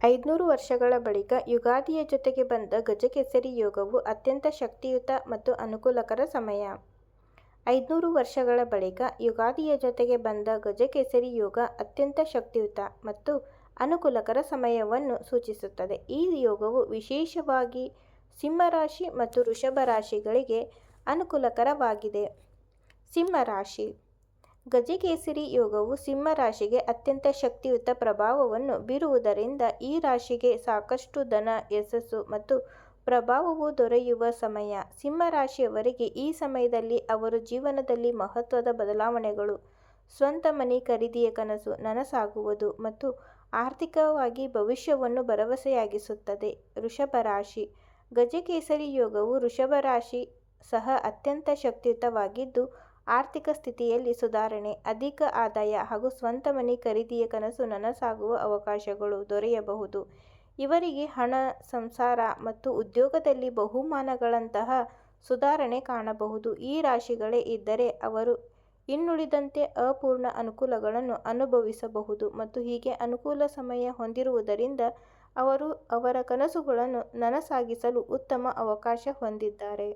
ಐದುನೂರು ವರ್ಷಗಳ ಬಳಿಕ ಯುಗಾದಿಯ ಜೊತೆಗೆ ಬಂದ ಗಜಕೇಸರಿ ಯೋಗವು ಅತ್ಯಂತ ಶಕ್ತಿಯುತ ಮತ್ತು ಅನುಕೂಲಕರ ಸಮಯ. ಐದುನೂರು ವರ್ಷಗಳ ಬಳಿಕ ಯುಗಾದಿಯ ಜೊತೆಗೆ ಬಂದ ಗಜಕೇಸರಿ ಯೋಗ ಅತ್ಯಂತ ಶಕ್ತಿಯುತ ಮತ್ತು ಅನುಕೂಲಕರ ಸಮಯವನ್ನು ಸೂಚಿಸುತ್ತದೆ. ಈ ಯೋಗವು ವಿಶೇಷವಾಗಿ ಸಿಂಹರಾಶಿ ಮತ್ತು ವೃಷಭ ರಾಶಿಗಳಿಗೆ ಅನುಕೂಲಕರವಾಗಿದೆ. ಸಿಂಹ ರಾಶಿ: ಗಜಕೇಸರಿ ಯೋಗವು ಸಿಂಹ ರಾಶಿಗೆ ಅತ್ಯಂತ ಶಕ್ತಿಯುತ ಪ್ರಭಾವವನ್ನು ಬೀರುವುದರಿಂದ ಈ ರಾಶಿಗೆ ಸಾಕಷ್ಟು ಧನ, ಯಶಸ್ಸು ಮತ್ತು ಪ್ರಭಾವವು ದೊರೆಯುವ ಸಮಯ. ಸಿಂಹ ರಾಶಿಯವರಿಗೆ ಈ ಸಮಯದಲ್ಲಿ ಅವರ ಜೀವನದಲ್ಲಿ ಮಹತ್ವದ ಬದಲಾವಣೆಗಳು, ಸ್ವಂತ ಮನೆ ಖರೀದಿಯ ಕನಸು ನನಸಾಗುವುದು ಮತ್ತು ಆರ್ಥಿಕವಾಗಿ ಭವಿಷ್ಯವನ್ನು ಭರವಸೆಯಾಗಿಸುತ್ತದೆ. ವೃಷಭ ರಾಶಿ: ಗಜಕೇಸರಿ ಯೋಗವು ವೃಷಭ ರಾಶಿ ಸಹ ಅತ್ಯಂತ ಶಕ್ತಿಯುತವಾಗಿದ್ದು, ಆರ್ಥಿಕ ಸ್ಥಿತಿಯಲ್ಲಿ ಸುಧಾರಣೆ, ಅಧಿಕ ಆದಾಯ ಹಾಗೂ ಸ್ವಂತ ಮನೆ ಖರೀದಿಯ ಕನಸು ನನಸಾಗುವ ಅವಕಾಶಗಳು ದೊರೆಯಬಹುದು. ಇವರಿಗೆ ಹಣ, ಸಂಸಾರ ಮತ್ತು ಉದ್ಯೋಗದಲ್ಲಿ ಬಹುಮಾನಗಳಂತಹ ಸುಧಾರಣೆ ಕಾಣಬಹುದು. ಈ ರಾಶಿಗಳೇ ಇದ್ದರೆ ಅವರು ಇನ್ನುಳಿದಂತೆ ಅಪೂರ್ಣ ಅನುಕೂಲಗಳನ್ನು ಅನುಭವಿಸಬಹುದು ಮತ್ತು ಹೀಗೆ ಅನುಕೂಲ ಸಮಯ ಹೊಂದಿರುವುದರಿಂದ ಅವರು ಅವರ ಕನಸುಗಳನ್ನು ನನಸಾಗಿಸಲು ಉತ್ತಮ ಅವಕಾಶ ಹೊಂದಿದ್ದಾರೆ.